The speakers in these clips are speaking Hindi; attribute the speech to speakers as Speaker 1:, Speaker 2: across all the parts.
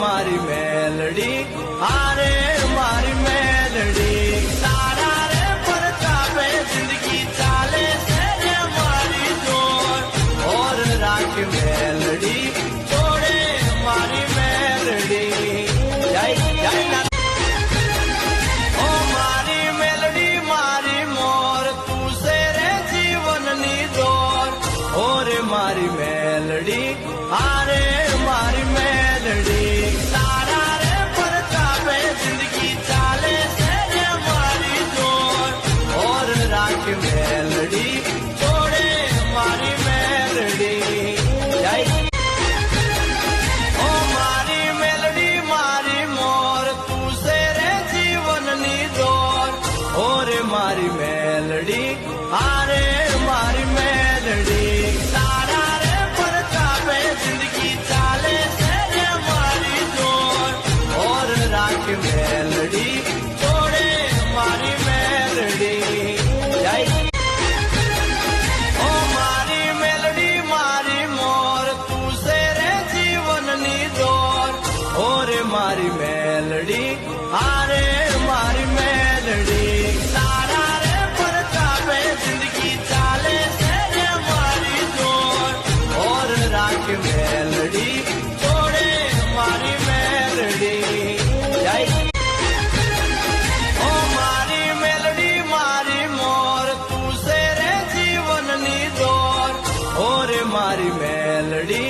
Speaker 1: मारी मेलडी हारे मारी मेलडी। सारा रे पर चावे ज़िंदगी चाले से रे मारी ज़ोर। और राख मेलडी छोड़े मारी मेलडी। जय जय ओ मारी मेलडी, मारी मोर, तू से रे जीवन नी ज़ोर। और मारी मेलडी हारे हारे मारी मेलड़ी। तारा ज़िंदगी चाले से ज़ोर। और राख तोड़े मेलड़ी। मारी मोर जीवन नी और मारी मेलड़ी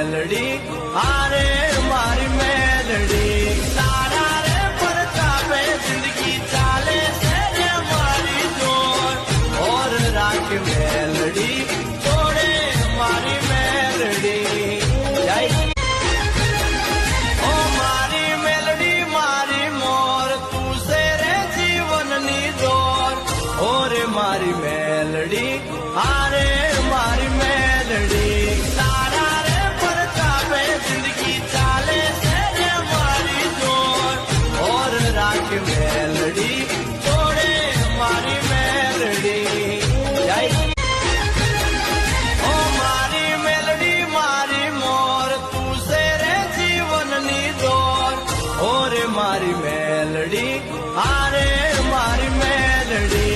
Speaker 1: મેલડી આરે મારી મેલડી તારા રે પરતાપે જિંદગી ચાલે છે રે મારી દોર ઓર રાખ મેલડી છોડે મારી મેલડી જય ઓ મારી મેલડી મારી મોર તું છે રે જીવનની દોર ઓરે મારી મેલડી આરે મારી મેલડી હારે મારી મેલડી.